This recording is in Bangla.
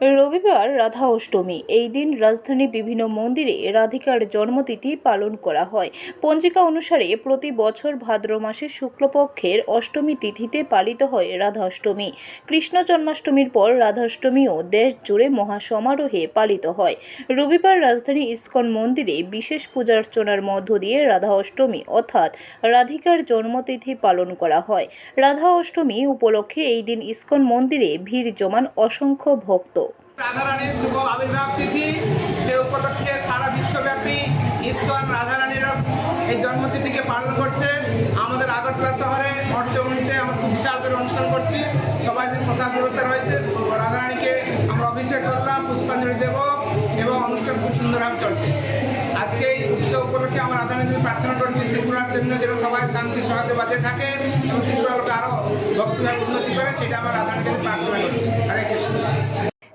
রবিবার রাধা অষ্টমী। এই দিন রাজধানীর বিভিন্ন মন্দিরে রাধিকার জন্মতিথি পালন করা হয়। পঞ্জিকা অনুসারে প্রতি বছর ভাদ্র মাসের শুক্লপক্ষের অষ্টমী তিথিতে পালিত হয় রাধা অষ্টমী। কৃষ্ণ জন্মাষ্টমীর পর রাধাষ্টমীও দেশ জুড়ে মহাসমারোহে পালিত হয়। রবিবার রাজধানী ইস্কন মন্দিরে বিশেষ পূজার্চনার মধ্য দিয়ে রাধা অষ্টমী অর্থাৎ রাধিকার জন্মতিথি পালন করা হয়। রাধা অষ্টমী উপলক্ষে এই দিন ইস্কন মন্দিরে ভিড় জমান অসংখ্য ভক্ত। রাধারানীর শুভ আবির্ভাব তিথি, সে উপলক্ষে সারা বিশ্বব্যাপী ইস্কন রাধারানীর এই জন্মতিথিকে পালন করছে। আমাদের আগরতলা শহরে মঠচৌমুনিতে আমরা খুব বিশাল করে অনুষ্ঠান করছি। সবাই যে প্রসাদ ব্যবস্থা রয়েছে, রাধারানীকে আমরা অভিষেক করলাম, পুষ্পাঞ্জলি দেব এবং অনুষ্ঠান খুব সুন্দরভাবে চলছে। আজকে এই উৎসব উপলক্ষে আমরা রাধারানীকে প্রার্থনা করছি, ত্রিপুরার জন্য যেন সবাই শান্তি সহায়তা বাজে থাকে এবং ত্রিপুরাকে আরও ভক্তিভাবে উন্নতি করে, সেটা আমরা রাধারানীর কাছে প্রার্থনা করছি।